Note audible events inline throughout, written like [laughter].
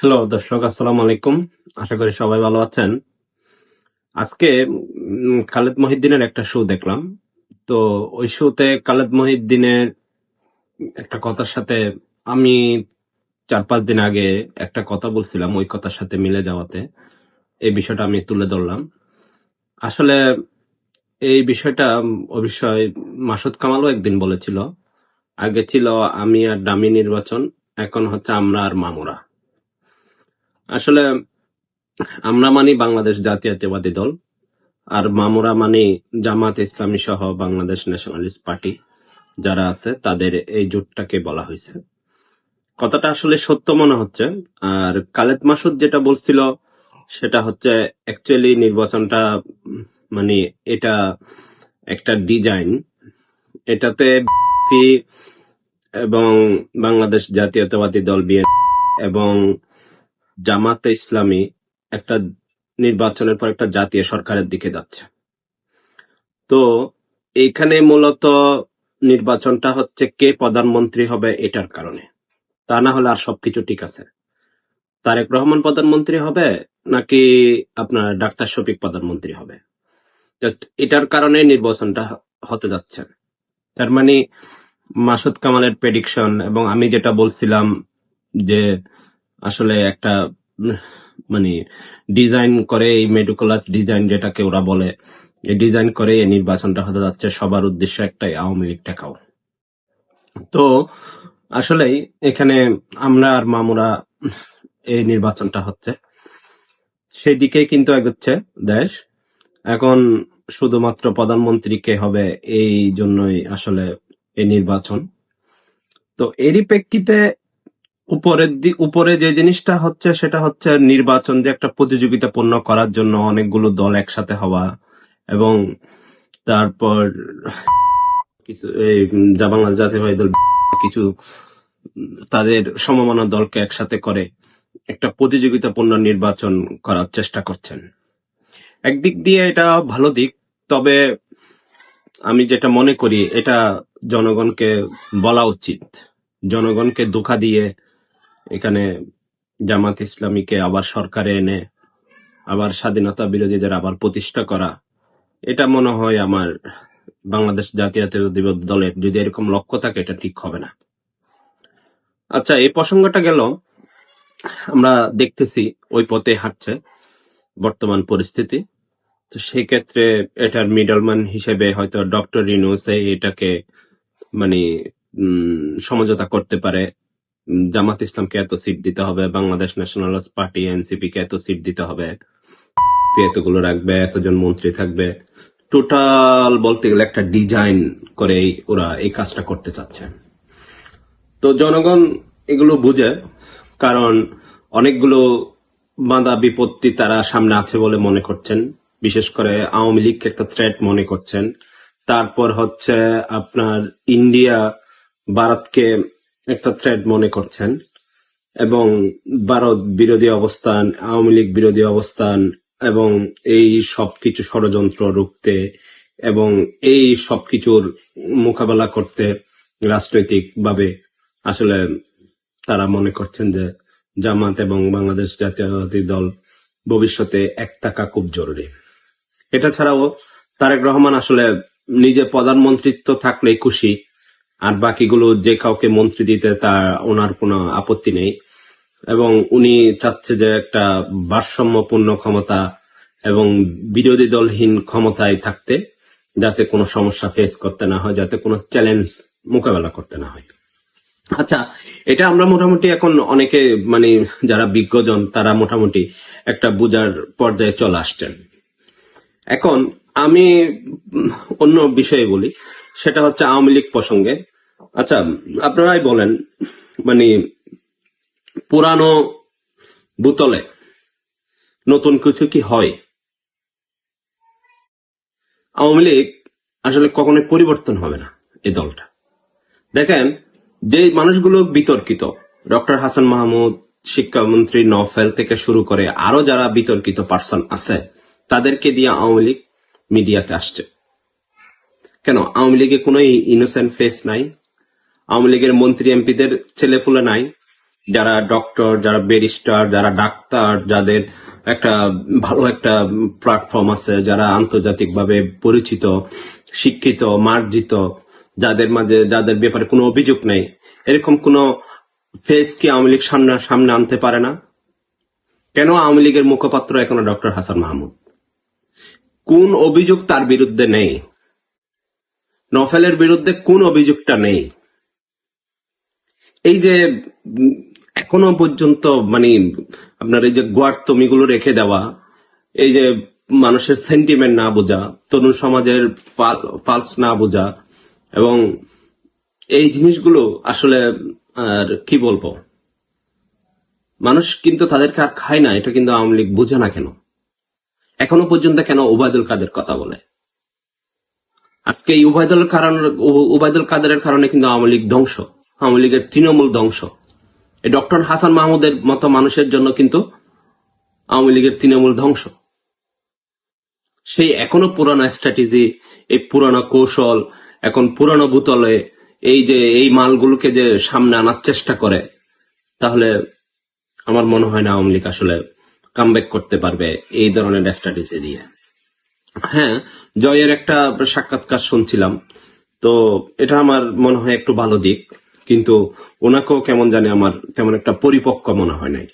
Hello দর্শক, আসসালামু আলাইকুম। আশা করি সবাই ভালো আছেন। আজকে খালেদ মহিদ্দিনের একটা শো দেখলাম। তো ওই শোতে খালেদ মহিদ্দিনের একটা কথার সাথে আমি চার পাঁচ দিন আগে একটা কথা বলছিলাম, ওই কথার সাথে মিলে যাওয়াতে। এই বিষয়টা আমি তুলে ধরলাম। আসলে এই বিষয়টা অবশ্যই মাসুদ কামালও একদিন বলেছিল। আগে ছিল আমি আর ডামি নির্বাচন, এখন হচ্ছে আমরা আর মামুরা। আসলে আমরা মানি বাংলাদেশ জাতীয়তাবাদী দল, আর মামুরা মানি জামাত ইসলামী সহ বাংলাদেশ ন্যাশনালিস্ট পার্টি যারা আছে, তাদের এই জোটটাকে বলা হয়েছে। কথাটা আসলে সত্য মনে হচ্ছে, আর কালেদ মাসুদ যেটা বলছিল, সেটা হচ্ছে অ্যাকচুয়ালি নির্বাচনটা মানে এটা একটা ডিজাইন এটাতে [laughs] এবং বাংলাদেশ জাতীয়তাবাদী দল বিএনপি এবং জামাতে ইসলামী একটা নির্বাচনের পর একটা জাতীয় সরকারের দিকে যাচ্ছে। তো এইখানে মূলত নির্বাচনটা হচ্ছে কে প্রধানমন্ত্রী হবে এটার কারণে। তা না হলে আর সবকিছু ঠিক আছে। তারেক রহমান প্রধানমন্ত্রী হবে নাকি আপনার ডাক্তার শফিক প্রধানমন্ত্রী হবে? জাস্ট এটার কারণে নির্বাচনটা হতে যাচ্ছে। তার মানে মাসুদ কামালের প্রেডিকশন এবং আমি যেটা বলছিলাম যে আসলে একটা মানে ডিজাইন করে এই মেডিকুলাস ডিজাইন যেটাকে ওরা বলে, এই ডিজাইন করে এই নির্বাচনটা হতে যাচ্ছে, সবার উদ্দেশ্য একটাই, আওয়ামী লীগ টেকাও তো আসলেই এখানে আমরা আর মামুরা এই নির্বাচনটা হচ্ছে। সেই দিকেই কিন্তু এগোচ্ছে দেশ। এখন শুধুমাত্র প্রধানমন্ত্রী কে হবে এই জন্যই আসলে এই নির্বাচন। তো এরই প্রেক্ষিতে উপরের উপরে যে জিনিসটা হচ্ছে, সেটা হচ্ছে নির্বাচন যে একটা প্রতিযোগিতাপূর্ণ করার জন্য অনেকগুলো দল একসাথে হওয়া এবং তারপর কিছু, এই যা বাংলাদেশ জাতীয়বাদী দল কিছু তাদের সমমানা দলকে একসাথে করে একটা প্রতিযোগিতাপূর্ণ নির্বাচন করার চেষ্টা করছেন। একদিক দিয়ে এটা ভালো দিক, তবে আমি যেটা মনে করি, এটা জনগণকে বলা উচিত। জনগণকে ধোকা দিয়ে এখানে জামাত ইসলামীকে আবার সরকারে এনে, আবার স্বাধীনতা বিরোধীদের আবার প্রতিষ্ঠা করা, এটা মনে হয় আমার বাংলাদেশ জাতীয়তাবাদী দলের যদি এরকম লক্ষ্য থাকে, এটা ঠিক হবে না। আচ্ছা এই প্রসঙ্গটা গেল, আমরা দেখতেছি ওই পথে হাঁটছে বর্তমান পরিস্থিতি। তো সেক্ষেত্রে এটার মিডলম্যান হিসেবে হয়তো ডক্টর রিনুস এটাকে মানে সমঝোতা করতে পারে জামাত ইসলামকে এত সিট দিতে হবে, বাংলাদেশ ন্যাশনালিস্ট পার্টি এনসিপি কে এত সিট দিতে হবে। এতগুলো রাখবে, এতজন মন্ত্রী থাকবে। টোটাল বলতে গেলে একটা ডিজাইন করে ওরা এই কাজটা করতে চাচ্ছে। তো জনগণ এগুলো বুঝে, কারণ অনেকগুলো বাঁধা বিপত্তি তারা সামনে আছে বলে মনে করছেন। বিশেষ করে আওয়ামী লীগকে একটা থ্রেট মনে করছেন। তারপর হচ্ছে আপনার ইন্ডিয়া ভারতকে একটা থ্রেড মনে করছেন এবং ভারত বিরোধী অবস্থান, আওয়ামী লীগ বিরোধী অবস্থান এবং এই সবকিছু ষড়যন্ত্র রুখতে এবং এই সবকিছুর মোকাবেলা করতে রাজনৈতিক ভাবে আসলে তারা মনে করছেন যে জামাত এবং বাংলাদেশ জাতীয়তাবাদী দল ভবিষ্যতে এক থাকা খুব জরুরি। এটা ছাড়াও তারেক রহমান আসলে নিজে প্রধানমন্ত্রিত্ব থাকলেই খুশি আর বাকিগুলো যে কাউকে মন্ত্রী দিতে তার ওনার কোনো আপত্তি নেই। এবং উনি চাচ্ছে যে একটা ভারসাম্যপূর্ণ ক্ষমতা এবং বিরোধী দলহীন ক্ষমতায় থাকতে যাতে কোনো সমস্যা ফেস করতে না হয়, যাতে কোনো চ্যালেঞ্জ মোকাবেলা করতে না হয়। আচ্ছা এটা আমরা মোটামুটি এখন অনেকে মানে যারা বিজ্ঞজন, তারা মোটামুটি একটা বুঝার পর্যায়ে চলে আসছেন। এখন আমি অন্য বিষয়ে বলি, সেটা হচ্ছে আওয়ামী লীগ প্রসঙ্গে। আচ্ছা আপনারাই বলেন মানে পুরানো বোতলে নতুন কিছু কি হয়? আওয়ামী লীগ আসলে কখনোই পরিবর্তন হবে না এই দলটা। দেখেন, যে মানুষগুলো বিতর্কিত, ডক্টর হাসান মাহমুদ, শিক্ষামন্ত্রী নফেল থেকে শুরু করে আরও যারা বিতর্কিত পার্সন আছে, তাদেরকে দিয়ে আওয়ামী লীগ মিডিয়াতে আসছে। কেন? আওয়ামী লীগে কোনো ইনোসেন্ট ফেস নাই। আওয়ামী লীগের মন্ত্রী এমপিদের ছেলেপুলে নাই, যারা ডক্টর যারা ব্যারিস্টার যারা ডাক্তার, যাদের একটা ভালো একটা প্ল্যাটফর্ম আছে, যারা আন্তর্জাতিকভাবে পরিচিত, শিক্ষিত, মার্জিত, যাদের মাঝে, যাদের ব্যাপারে কোনো অভিযোগ নেই, এরকম কোনো ফেস কি আওয়ামী লীগ সামনে সামনে আনতে পারে না? কেন আওয়ামী লীগের মুখপাত্র এখনও ডক্টর হাসান মাহমুদ? কোন অভিযোগ তার বিরুদ্ধে নেই? নফেলের বিরুদ্ধে কোন অভিযোগটা নেই? এই যে এখনও পর্যন্ত মানে আপনার এই যে গোয়ার্তমিগুলো রেখে দেওয়া, এই যে মানুষের সেন্টিমেন্ট না বোঝা, তরুণ সমাজের ফালস না বোঝা, এবং এই জিনিসগুলো আসলে, আর কি বলব? মানুষ কিন্তু তাদেরকে আর খায় না, এটা কিন্তু আওয়ামী লীগ বোঝে না কেন? এখনও পর্যন্ত কেন ওবায়দুল কাদের কথা বলে? আজকে এই উবায়দুল কারণ উবায়দুল কাদেরের কারণে কিন্তু আওয়ামী লীগ ধ্বংস। আওয়ামী লীগের তৃণমূল ধ্বংস। এই ডক্টর হাসান মাহমুদের মতো মানুষের জন্য কিন্তু আওয়ামী লীগের তৃণমূল ধ্বংস। সেই এখনও পুরানো স্ট্র্যাটেজি এই পুরানো কৌশল, এখন পুরানো বোতলে এই যে, এই মালগুলোকে যে সামনে আনার চেষ্টা করে, তাহলে আমার মনে হয় না আওয়ামী লীগ আসলে কামব্যাক করতে পারবে এই ধরনের স্ট্র্যাটেজি দিয়ে হ্যাঁ জয়ের একটা সাক্ষাৎকার শুনছিলাম, তো এটা আমার মনে হয় একটু ভালো দিক। কিন্তু ওনাকেও কেমন জানি আমার তেমন একটা পরিপক্ক মনে হয় নাই।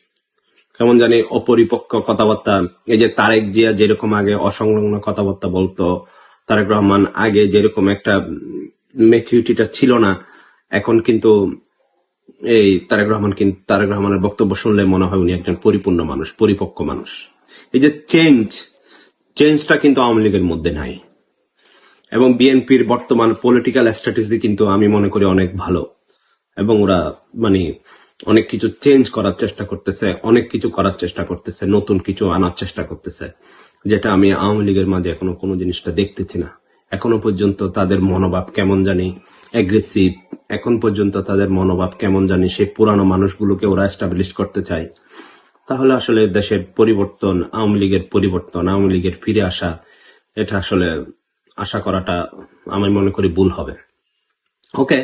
কেমন জানি অপরিপক্ক কথাবার্তা, এই যে তারেক জিয়া যেরকম আগে অসংলগ্ন কথাবার্তা বলতো, তারেক রহমান আগে যেরকম একটা মেচুরিটিটা ছিল না, এখন কিন্তু এই তারেক রহমান কিন্তু তারেক রহমানের বক্তব্য শুনলে মনে হয় উনি একজন পরিপূর্ণ মানুষ, পরিপক্ক মানুষ। এই যে চেঞ্জ চেঞ্জটা কিন্তু আওয়ামী লীগের মধ্যে নাই। এবং বিএনপির বর্তমান পলিটিক্যাল স্ট্র্যাটেজি কিন্তু আমি মনে করি অনেক ভালো। এবং ওরা মানে অনেক কিছু চেঞ্জ করার চেষ্টা করতেছে, অনেক কিছু করার চেষ্টা করতেছে, নতুন কিছু আনার চেষ্টা করতেছে, যেটা আমি আওয়ামী লীগের মাঝে এখনও কোনো জিনিসটা দেখতেছি না। এখনও পর্যন্ত তাদের মনোভাব কেমন জানি অ্যাগ্রেসিভ এখন পর্যন্ত তাদের মনোভাব কেমন জানি সেই পুরানো মানুষগুলোকে ওরা এস্টাবলিশ করতে চায়। তাহলে আসলে দেশের পরিবর্তন, আওয়ামী লীগের পরিবর্তন, আওয়ামী লীগের ফিরে আসা, এটা আসলে আশা করাটা, আমি মনে করি ভুল হবে। ওকে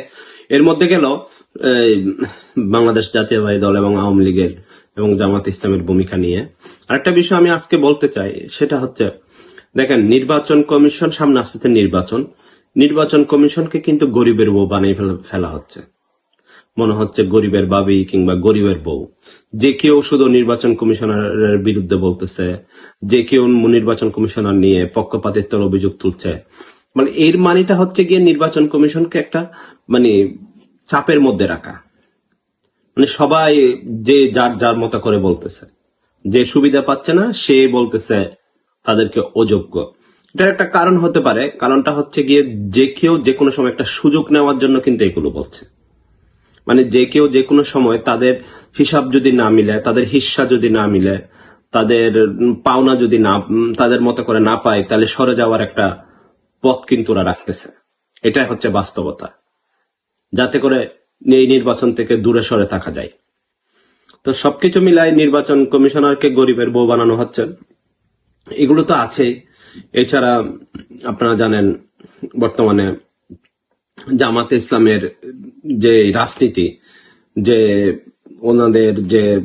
এর মধ্যে গেল বাংলাদেশ জাতীয়বাহী দল এবং আওয়ামী লীগের এবং জামাত ইসলামের ভূমিকা নিয়ে। আরেকটা বিষয় আমি আজকে বলতে চাই, সেটা হচ্ছে, দেখেন, নির্বাচন কমিশন সামনে আসছে নির্বাচন। নির্বাচন কমিশনকে কিন্তু গরিবের বউ বানিয়ে ফেলা- ফেলা হচ্ছে। মনে হচ্ছে গরিবের বাবি কিংবা গরিবের বউ। যে কেউ শুধু নির্বাচন কমিশনারের বিরুদ্ধে বলতেছে, যে কেউ নির্বাচন কমিশনার নিয়ে পক্ষপাতিত্বের অভিযোগ তুলছে। মানে এর মানেটা হচ্ছে গিয়ে নির্বাচন কমিশনকে একটা মানে চাপের মধ্যে রাখা। মানে সবাই যে যার যার মতো করে বলতেছে। যে সুবিধা পাচ্ছে না, সে বলতেছে তাদেরকে অযোগ্য। এটার একটা কারণ হতে পারে। কারণটা হচ্ছে গিয়ে যে কেউ যে কোনো সময় একটা সুযোগ নেওয়ার জন্য কিন্তু এগুলো বলছে। মানে যে কেউ যে কোনো সময় তাদের হিসাব যদি না মিলে, তাদের হিস্সা যদি না মিলে, তাদের পাওনা যদি না, তাদের মতো করে না পায়, তাহলে সরে যাওয়ার একটা পথ কিন্তু ওরা রাখতেছে। এটাই হচ্ছে বাস্তবতা। যাতে করে এই নির্বাচন থেকে দূরে সরে থাকা যায়। তো সবকিছু মিলাই নির্বাচন কমিশনারকে গরিবের বউ বানানো হচ্ছে। এগুলো তো আছেই। এছাড়া আপনারা জানেন, বর্তমানে জামাতে ইসলামের যে রাজনীতি, যে ওনাদের যে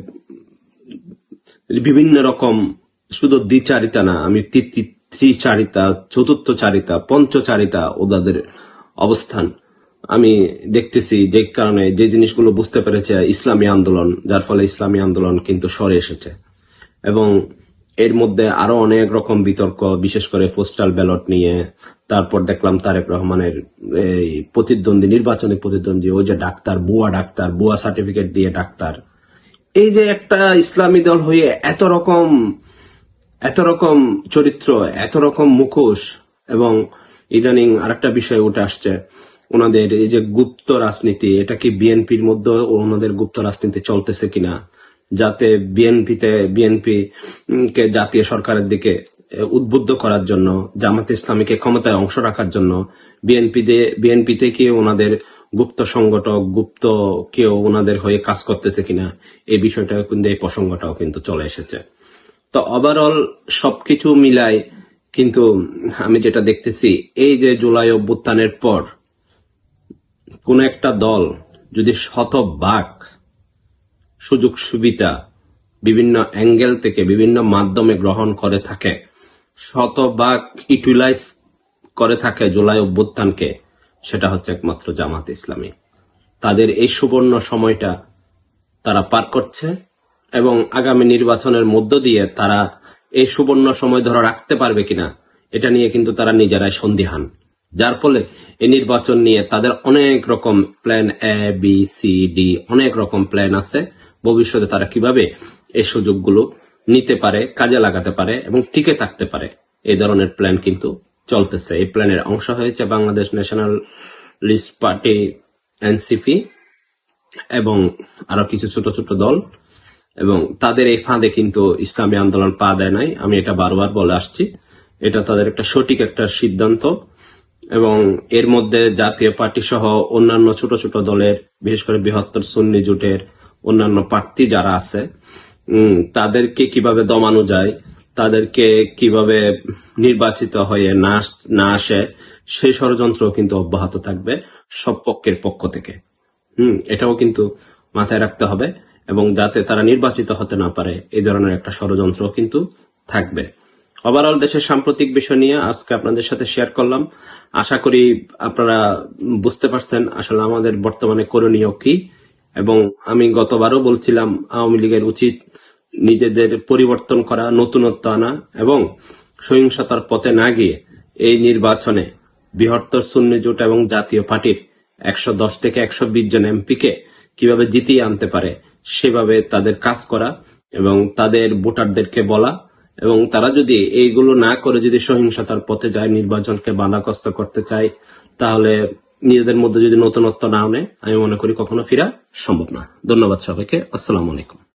বিভিন্ন রকম শুধু দ্বিচারিতা না, আমি তি- তি- ত্রিচারিতা চতুর্থ চারিতা পঞ্চ পঞ্চচারিতা ওদের অবস্থান। আমি দেখতেছি যে কারণে যে জিনিসগুলো বুঝতে পেরেছে ইসলামী আন্দোলন, যার ফলে ইসলামী আন্দোলন কিন্তু সরে এসেছে। এবং এর মধ্যে আরও অনেক রকম বিতর্ক, বিশেষ করে পোস্টাল ব্যালট নিয়ে, তারপর দেখলাম তারেক রহমানের এই প্রতিদ্বন্দ্বী, নির্বাচনী প্রতিদ্বন্দ্বী, ওই যে ডাক্তার, বুয়া ডাক্তার, বুয়া সার্টিফিকেট দিয়ে ডাক্তার। এই যে একটা ইসলামী দল হয়ে এত রকম এত রকম চরিত্র, এত রকম মুখোশ এবং ইদানিং আরেকটা বিষয় উঠে আসছে। ওনাদের এই যে গুপ্ত রাজনীতি, এটা কি বিএনপির মধ্যে ওনাদের গুপ্ত রাজনীতি চলতেছে কিনা? যাতে বিএনপিতে, বিএনপি কে জাতীয় সরকারের দিকে উদ্বুদ্ধ করার জন্য, জামাত ইসলামীকে ক্ষমতায় অংশ রাখার জন্য বিএনপি বিএনপি থেকে ওনাদের গুপ্ত সংগঠক, গুপ্ত কেউ ওনাদের হয়ে কাজ করতেছে কিনা? এই বিষয়টা কিন্তু, এই প্রসঙ্গটাও কিন্তু চলে এসেছে। তো ওভারঅল সবকিছু মিলায় কিন্তু আমি যেটা দেখতেছি, এই যে জুলাই অভ্যুত্থানের পর কোন একটা দল যদি শতভাগ সুযোগ সুবিধা বিভিন্ন অ্যাঙ্গেল থেকে বিভিন্ন মাধ্যমে গ্রহণ করে থাকে, শতভাগ ইউটিলাইজ করে থাকে জুলাই অভ্যুত্থানকে, সেটা হচ্ছে একমাত্র জামাত ইসলামী। তাদের এই সুবর্ণ সময়টা তারা পার করছে। এবং আগামী নির্বাচনের মধ্য দিয়ে তারা এই সুবর্ণ সময় ধরে রাখতে পারবে কিনা, এটা নিয়ে কিন্তু তারা নিজেরাই সন্দিহান। যার ফলে এই নির্বাচন নিয়ে তাদের অনেক রকম plan A B C D অনেক রকম প্ল্যান আছে। ভবিষ্যতে তারা কীভাবে এই সুযোগগুলো নিতে পারে, কাজে লাগাতে পারে এবং টিকে থাকতে পারে, এই ধরনের প্ল্যান কিন্তু চলতেছে। এই প্ল্যানের অংশ হয়েছে Bangladesh national list party NCP এবং আরও কিছু ছোট ছোট দল। এবং তাদের এই ফাঁদে কিন্তু ইসলামী আন্দোলন পা দেয় নাই। আমি এটা বারবার বলে আসছি। এটা তাদের একটা সঠিক একটা সিদ্ধান্ত এবং এর মধ্যে জাতীয় পার্টি সহ অন্যান্য ছোট ছোট দলের, বিশেষ করে বৃহত্তর সুন্নি জোটের অন্যান্য প্রার্থী যারা আছে তাদেরকে কীভাবে দমানো যায়, তাদেরকে কীভাবে নির্বাচিত হয়ে না না আসে সেই ষড়যন্ত্র কিন্তু অব্যাহত থাকবে সব পক্ষের পক্ষ থেকে। হুম, এটাও কিন্তু মাথায় রাখতে হবে। এবং যাতে তারা নির্বাচিত হতে না পারে, এই ধরনের একটা ষড়যন্ত্র কিন্তু থাকবে। ওভারঅল দেশের সাম্প্রতিক বিষয় নিয়ে আজকে আপনাদের সাথে শেয়ার করলাম। আশা করি আপনারা বুঝতে পারছেন আসলে আমাদের বর্তমানে করণীয় কি। এবং আমি গতবারও বলছিলাম, আওয়ামী লীগের উচিত নিজেদের পরিবর্তন করা, নতুনত্ব আনা এবং সহিংসতার পথে না গিয়ে এই নির্বাচনে বৃহত্তর সুন্নি জোট এবং জাতীয় পার্টির একশো দশ থেকে একশো বিশ জন এমপিকে কীভাবে জিতিয়ে আনতে পারে সেভাবে তাদের কাজ করা এবং তাদের ভোটারদেরকে বলা এবং তারা যদি এইগুলো না করে যদি সহিংসতার পথে যায়, নির্বাচনকে বাধাগ্রস্ত করতে চায়, তাহলে নিজেদের মধ্যে যদি নতুনত্ব না নেয় আমি মনে করি কখনো ফিরা সম্ভব না। ধন্যবাদ সবাইকে। আসসালামু আলাইকুম।